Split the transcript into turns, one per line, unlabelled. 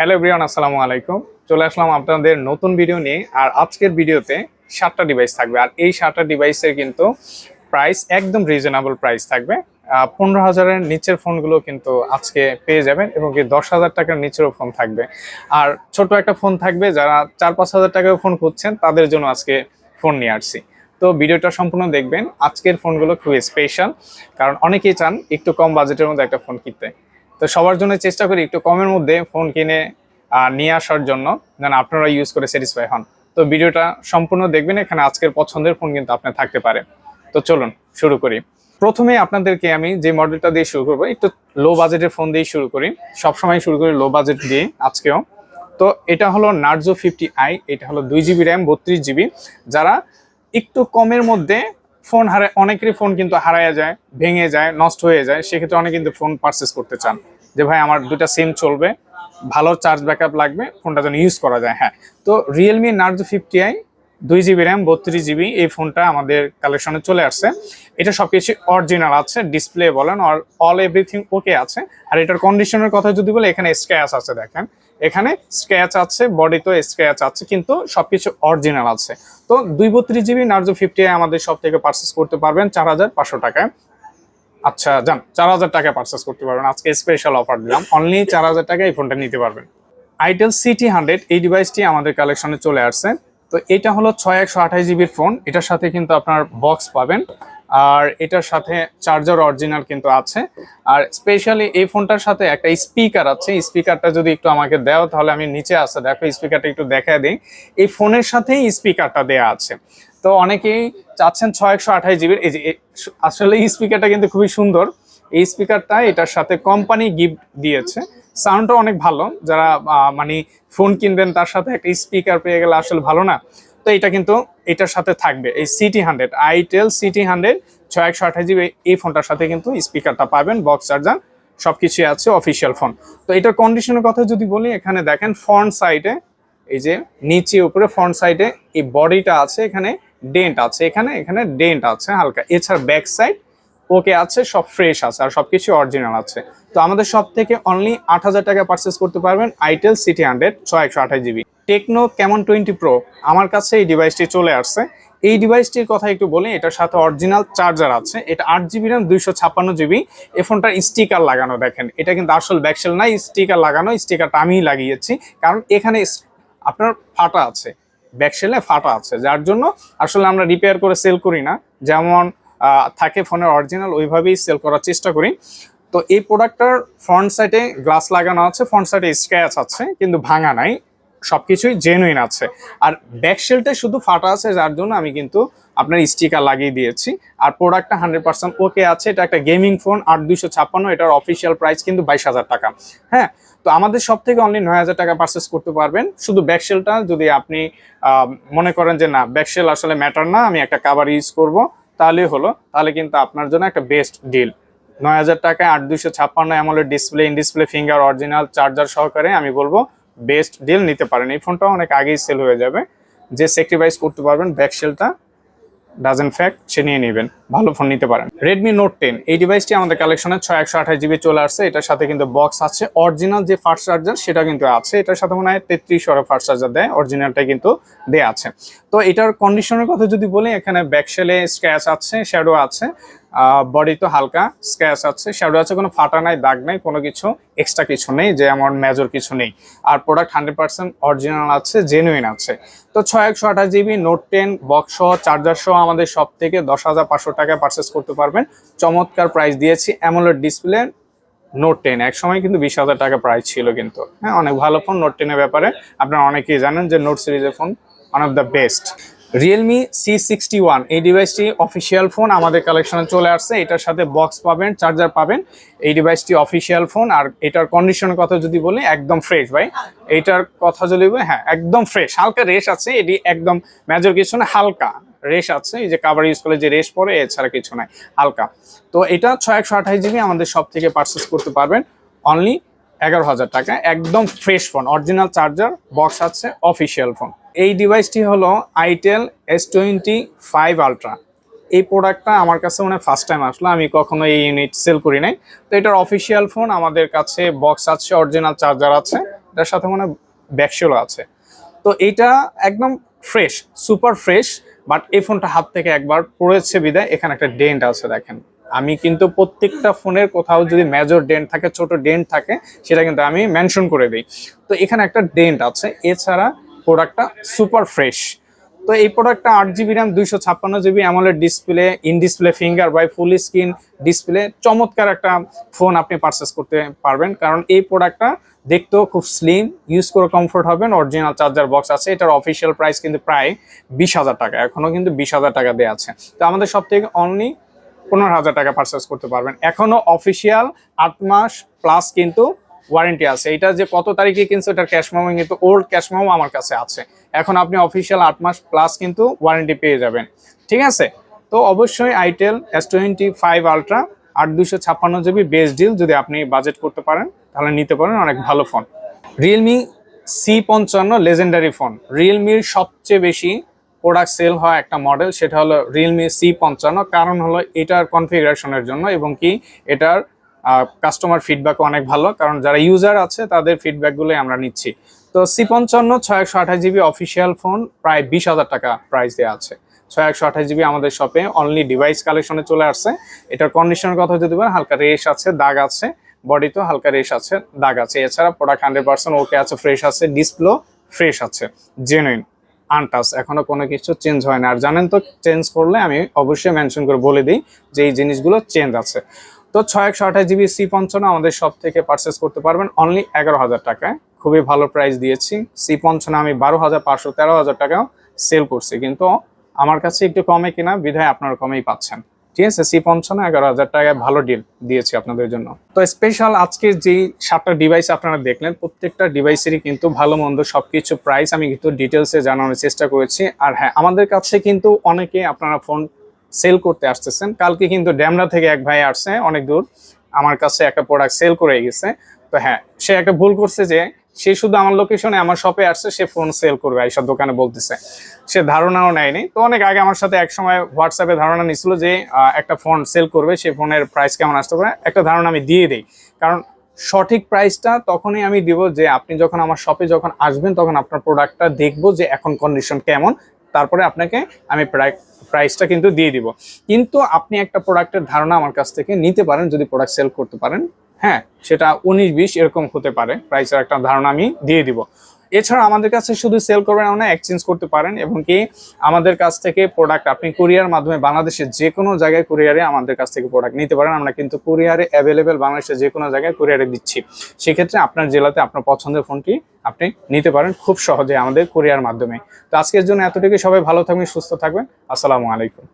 Hello everyone, আসসালামু আলাইকুম। চলে আসলাম আপনাদের নতুন ভিডিও নিয়ে, আর আজকের ভিডিওতে সাতটা ডিভাইস থাকবে। আর এই সাতটা ডিভাইসের কিন্তু প্রাইস একদম রিজনেবল প্রাইস থাকবে। পনেরো হাজারের নিচের ফোনগুলো কিন্তু আজকে পেয়ে যাবেন, এবং কি দশ হাজার টাকার নিচেরও ফোন থাকবে। আর ছোট একটা ফোন থাকবে, যারা চার পাঁচ হাজার টাকার ফোন খুঁজছেন, তাদের জন্য আজকে ফোন নিয়ে আসছি। তো ভিডিওটা সম্পূর্ণ দেখবেন। আজকের ফোনগুলো খুবই স্পেশাল কারণ অনেকেই চান একটু কম বাজেটের মধ্যে একটা ফোন কিনতে। তো সবার জন্য চেষ্টা করি একটু কমের মধ্যে ফোন কিনে নিয়ে আসার জন্য, যেন আপনারা ইউজ করে স্যাটিসফাই হন। তো ভিডিওটা সম্পূর্ণ দেখবেন, এখানে আজকের পছন্দের ফোন কিন্তু আপনার থাকতে পারে। তো চলুন শুরু করি। প্রথমে আপনাদেরকে আমি যে মডেলটা দিয়ে শুরু করব, একটু লো বাজেটের ফোন দিয়ে শুরু করি। সবসময় শুরু করি লো বাজেট দিয়ে আজকেও। তো এটা হলো নার্জো ফিফটি আই এটা হলো দুই জিবি র্যাম বত্রিশ জিবি যারা একটু কমের মধ্যে ফোন হারায় অনেকেরই ফোন কিন্তু হারায় যায়, ভেঙে যায়, নষ্ট হয়ে যায়। সেক্ষেত্রে অনেকে কিন্তু ফোন পারচেস করতে চান। যে ভাই, আমার দুটা সিম চলবে, ভালো চার্জ ব্যাকআপ লাগবে, ফোনটা যেন ইউজ করা যায়। হ্যাঁ তো রিয়েলমি নার্জো ফিফটি আই দুই জিবি র্যাম বত্রিশ জিবি এই ফোনটা আমাদের কালেকশনে চলে আসছে। এটা সবকিছু অরিজিনাল আছে ডিসপ্লে বলেন অল এভরিথিং ওকে আছে। আর এটার কন্ডিশনের কথা যদি বলে, এখানে স্ক্র্যাচ আছে দেখেন। এখানে স্ক্র্যাচ আছে বডিতেও স্ক্র্যাচ আছে, কিন্তু সবকিছু অরিজিনাল আছে। তো দুই বত্রিশ জিবি নার্জো ফিফটি আমাদের সব থেকে পারচেস করতে পারবেন চার হাজার পাঁচশো টাকায়। আচ্ছা যান, চার হাজার টাকায় পারচেস করতে পারবেন। আজকে স্পেশাল অফার দিলাম। অনলি চার হাজার টাকায় এই ফোনটা নিতে পারবেন। আইটেল সিটি হান্ড্রেড এই ডিভাইসটি আমাদের কালেকশনে চলে আসছে। তো এটা হলো ছয় একশো আঠাশ জিবির ফোন এটার সাথে কিন্তু আপনার বক্স পাবেন। আর এটার সাথে চার্জার অরিজিনাল কিন্তু আছে। আর স্পেশালি এই ফোনটার সাথে একটা স্পিকার আছে। স্পিকারটা যদি একটু আমাকে দাও, তাহলে আমি নিচে আসে, দেখো স্পিকারটা একটু দেখা দিই। এই ফোনের সাথেই স্পিকারটা দেয়া আছে। তো অনেকেই চাচ্ছেন ছয় একশো আঠাশ জিবির এই যে আসলে স্পিকারটা কিন্তু খুবই সুন্দর। এই স্পিকারটা এটার সাথে কোম্পানি গিফট দিয়েছে। সাউন্ডটা অনেক ভালো। যারা মানে ফোন কিনবেন, তার সাথে একটা স্পিকার পেয়ে গেলে আসলে ভালো না। তো এটা কিন্তু এটার সাথে থাকবে। এই city hundred itel city hundred ছয় একশো আঠাশ জিবি এই ফোনটার সাথে কিন্তু স্পিকারটা পাবেন বক্স চার্জার সব কিছুই আছে অফিসিয়াল ফোন তো এটার কন্ডিশনের কথা যদি বলি, এখানে দেখেন ফ্রন্ট সাইডে এই যে নিচে উপরে ফ্রন্ট সাইডে এই বডিটা আছে, এখানে ডেন্ট আছে, এখানে এখানে ডেন্ট আছে হালকা। এছাড়া ব্যাক সাইড ওকে আছে, সব ফ্রেশ আছে আর সবকিছু অরিজিনাল আছে। তো আমাদের সব থেকে অনলি আট হাজার টাকা পারচেস করতে পারবেন আইটেল সিটি হান্ড্রেড ছয় একশো আঠাশ GB Tecno Camon twenty pro আমার কাছে এই ডিভাইসটি চলে আসছে। এই ডিভাইসটির কথা একটু বলি, এটার সাথে অরিজিনাল চার্জার আছে, এটা আট জিবি র্যাম দুইশো ছাপ্পান্ন জিবি এই ফোনটার স্টিকার লাগানো, দেখেন, এটা কিন্তু আসল ব্যাকসেল নাই স্টিকার লাগানো স্টিকারটা আমিই লাগিয়েছি। কারণ এখানে আপনার ফাটা আছে ব্যাকসেলে ফাটা আছে, যার জন্য আসলে আমরা রিপেয়ার করে সেল করি না। যেমন থাকে ফোনের অরিজিনাল ওইভাবেই সেল করার চেষ্টা করি। তো এই প্রোডাক্টটার ফ্রন্ট সাইডে গ্লাস লাগানো আছে ফ্রন্ট সাইডে স্ক্র্যাচ আছে, কিন্তু ভাঙা নাই সব কিছুই জেনুইন আছে। আর ব্যাক শেলটা শুধু ফাটা আছে, যার জন্য আমি কিন্তু আপনার স্টিকার লাগিয়ে দিয়েছি। আর প্রোডাক্টটা হান্ড্রেড পার্সেন্ট ওকে আছে, এটা একটা গেমিং ফোন আট দুইশো ছাপ্পান্ন, এটার অফিসিয়াল প্রাইস কিন্তু বাইশ হাজার টাকা। হ্যাঁ তো আমাদের সব থেকে অনলি নয় হাজার টাকা পারচেস করতে পারবেন। শুধু ব্যাকশেলটা যদি আপনি মনে করেন যে না ব্যাকশেল আসলে ম্যাটার না, আমি একটা কাভার ইউজ করব। তাহলে হলো, তাহলে কিন্তু আপনার জন্য একটা বেস্ট ডিল নয় হাজার টাকায় আট দুশো ছাপ্পান্ন AMOLED display in display finger original charger সহকারে আমি বলব বেস্ট ডিল নিতে পারেন। এই ফোনটা অনেক আগেই সেল হয়ে যাবে। যে স্যাক্রিফাইস করতে পারবেন ব্যাকশেলটা ডাজেন ফ্যাক্ট সে নিয়ে নেবেন। ভালো ফোন নিতে পারেন। রেডমি নোট টেন এই ডিভাইসটি আমাদের কালেকশনে ছয়, একশো আঠাশ জিবি চলে আসছে। এটার সাথে কিন্তু বক্স আছে। অরিজিনাল যে ফার্স্ট চার্জার সেটা কিন্তু আছে। এটার সাথে মনে হয় তেত্রিশ ওরা ফাস্ট চার্জার দেয়। অরিজিনালটা কিন্তু দেয়া আছে। তো এটার কন্ডিশনের কথা যদি বলি, এখানে ব্যাকশেলে স্ক্র্যাচ আছে শ্যাডো আছে। বডি তো হালকা স্ক্র্যাচ আছে শ্যাডো আছে, কোনো ফাটা নাই, দাগ নাই, কোনো কিছু এক্সট্রা কিছু নেই, যে আমার মেজর কিছু নেই। আর প্রোডাক্ট হান্ড্রেড পার্সেন্ট অরিজিনাল আছে জেনুইন আছে। তো ছয় একশো আঠাশ জিবি নোট টেন বক্স সহ চার্জার সহ আমাদের সব থেকে দশ হাজার পাঁচশো টাকায় পারচেস করতে পারবেন। চমৎকার প্রাইস দিয়েছি অ্যামোলেড ডিসপ্লে নোট টেন এক সময় কিন্তু বিশ হাজার টাকা প্রাইস ছিল কিন্তু। হ্যাঁ অনেক ভালো ফোন নোট টেনের ব্যাপারে। আপনারা অনেকেই জানেন যে নোট সিরিজের phone one of the best Realme C sixty one এই ডিভাইসটি অফিসিয়াল ফোন আমাদের কালেকশনে চলে আসছে। এটার সাথে বক্স পাবেন চার্জার পাবেন। এই ডিভাইসটি অফিসিয়াল ফোন আর এটার কন্ডিশনের কথা যদি বলি, একদম ফ্রেশ ভাই। এইটার কথা যদি হ্যাঁ একদম ফ্রেশ হালকা রেশ আছে, এটি একদম মেজর কিছু না, হালকা রেশ আছে। এই যে কাভার ইউজ করলে যে রেশ পড়ে, এছাড়া কিছু নাই, হালকা। তো এটা ছয় একশো আঠাশ জিবি আমাদের সব থেকে পারচেস করতে পারবেন। অনলি এগারো হাজার টাকা। একদম fresh phone original charger box আছে অফিসিয়াল ফোন এই ডিভাইসটি হলো itel S twenty five ultra এই প্রোডাক্টটা আমার কাছে মানে ফার্স্ট টাইম আসলো, আমি কখনো এই ইউনিট সেল করি নাই। তো এটার অফিসিয়াল ফোন আমাদের কাছে বক্স আছে অরিজিনাল চার্জার আছে, এটার সাথে মনে ব্যাকশেলও আছে। তো এইটা একদম ফ্রেশ সুপার ফ্রেশ বাট এই ফোনটা হাত থেকে একবার পড়েছে বিদায়। এখানে একটা ডেন্ট আছে দেখেন। আমি কিন্তু প্রত্যেকটা ফোনের কোথাও যদি মেজর ডেন্ট থাকে, ছোট ডেন্ট থাকে, সেটা কিন্তু আমি মেনশন করে দিই। তো এখানে একটা ডেন্ট আছে। এছাড়া প্রোডাক্টটা সুপার ফ্রেশ। তো এই প্রোডাক্টটা আট জিবি র্যাম, দুইশো ছাপ্পান্ন GB AMOLED display in display finger by full screen display চমৎকার একটা ফোন আপনি পারচেস করতে পারবেন, কারণ এই প্রোডাক্টটা দেখতেও খুব স্লিম ইউজ করে কমফোর্ট হবেন অরিজিনাল চার্জার বক্স আছে, এটার অফিসিয়াল প্রাইস কিন্তু প্রায় বিশ হাজার টাকা, এখনও কিন্তু বিশ হাজার টাকা দেওয়া আছে। তো আমাদের সব থেকে অনলি পনেরো হাজার টাকা পারচেস করতে পারবেন। এখনও অফিসিয়াল আট মাস প্লাস কিন্তু ওয়ারেন্টি আছে। এটা যে কত তারিখে কিনছে, ওটার ক্যাশ মেমো কিন্তু ওল্ড ক্যাশ মেমো আমার কাছে আছে। এখন আপনি অফিসিয়াল আট মাস প্লাস কিন্তু ওয়ারেন্টি পেয়ে যাবেন। ঠিক আছে? তো অবশ্যই itel S twenty five ultra আট দুশো ছাপ্পান্ন জিবি বেস্ট ডিল যদি আপনি বাজেট করতে পারেন, তাহলে নিতে পারেন, অনেক ভালো ফোন রিয়েলমি সি পঞ্চান্ন লেজেন্ডারি ফোন রিয়েলমির সবচেয়ে বেশি প্রোডাক্ট সেল হয় একটা মডেল সেটা হলো রিয়েলমি সি পঞ্চান্ন। কারণ হলো এটার কনফিগারেশনের জন্য এবং কি এটার কাস্টমার ফিডব্যাকও অনেক ভালো, কারণ যারা ইউজার আছে, তাদের ফিডব্যাকগুলোই আমরা নিচ্ছি। তো সি পঞ্চান্ন, ছয় একশো আঠাশ জিবি অফিসিয়াল ফোন প্রায় বিশ হাজার টাকা প্রাইস দেওয়া আছে। ছয় একশো আঠাশ জিবি আমাদের শপে অনলি ডিভাইস কালেকশনে চলে আসছে। এটার কন্ডিশনের কথা যদি বলেন, হালকা রেশ আছে, দাগ আছে বডিতেও হালকা রেশ আছে, দাগ আছে। এছাড়া প্রোডাক্ট হান্ড্রেড পার্সেন্ট ওকে আছে ফ্রেশ আছে ডিসপ্লো ফ্রেশ আছে জেনুইন আনটাস এখনও কোনো কিছু চেঞ্জ হয় না। আর জানেন তো চেঞ্জ করলে আমি অবশ্যই মেনশন করে বলে দিই যে এই জিনিসগুলো চেঞ্জ আছে। তো ছয় একশো আঠাশ জিবি সি পঞ্চান্ন আমাদের সব থেকে পারচেস করতে পারবেন অনলি এগারো হাজার টাকায়। খুবই ভালো প্রাইস দিয়েছি। সি পঞ্চান্ন আমি বারো হাজার পাঁচশো তেরো হাজার টাকাও সেল করছি। কিন্তু আমার কাছে একটু কমে কিনা বিধায় আপনারা কমেই পাচ্ছেন। ঠিক আছে? সি পঞ্চান্ন এগারো হাজার টাকায় ভালো ডিল দিয়েছি আপনাদের জন্য। তো স্পেশাল আজকের যে সাতটা ডিভাইস আপনারা দেখলেন, প্রত্যেকটা ডিভাইসেরই কিন্তু ভালো, মন্দ সবকিছু প্রাইস আমি কিন্তু ডিটেলসে জানানোর চেষ্টা করেছি। আর হ্যাঁ আমাদের কাছে কিন্তু অনেকে আপনারা ফোন সেল করতে আসতেছেন। কালকে কিন্তু ড্যামরা থেকে এক ভাই আসছে, অনেক দূর। আমার কাছে একটা প্রোডাক্ট সেল করে গেছে। তো হ্যাঁ সে একটা ভুল করছে যে সে শুধু আমার লোকেশনে আমার শপে আসছে, সে ফোন সেল করবে এইসব দোকানে বলতেছে। সে ধারণাও নেয়নি। তো অনেক আগে আমার সাথে এক সময় হোয়াটসঅ্যাপে ধারণা নিছিল যে একটা ফোন সেল করবে সেই ফোনের প্রাইস কেমন আসতে পারে? একটা ধারণা আমি দিয়ে দিই। কারণ সঠিক প্রাইসটা তখনই আমি দিব যে, আপনি যখন আমার শপে যখন আসবেন, তখন আপনার প্রোডাক্টটা দেখব যে এখন কন্ডিশন কেমন। তারপরে আপনাকে আমি প্রাইসটা কিন্তু দিয়ে দিব। কিন্তু আপনি একটা প্রোডাক্টের ধারণা আমার কাছ থেকে নিতে পারেন, যদি প্রোডাক্ট সেল করতে পারেন। হ্যাঁ সেটা উনিশ বিশ এরকম হতে পারে। প্রাইসের একটা ধারণা আমি দিয়ে দিব। এছাড়া আমাদের কাছে শুধু সেল করবেন না এক্সচেঞ্জ করতে পারেন এবং কি আমাদের কাছ থেকে প্রোডাক্ট আপনি কুরিয়ার মাধ্যমে বাংলাদেশের যে কোনো জায়গায় কুরিয়ারে আমাদের কাছ থেকে প্রোডাক্ট নিতে পারেন। আমরা কিন্তু কুরিয়ারে অ্যাভেলেবেল বাংলাদেশের যে কোনো জায়গায় কুরিয়ারে দিচ্ছি। সেক্ষেত্রে আপনার জেলাতে আপনার পছন্দের ফোনটি আপনি নিতে পারেন খুব সহজে আমাদের কুরিয়ার মাধ্যমে। তো আজকের জন্য এতটুকু সবাই ভালো থাকবেন, সুস্থ থাকবেন। আসসালামু আলাইকুম।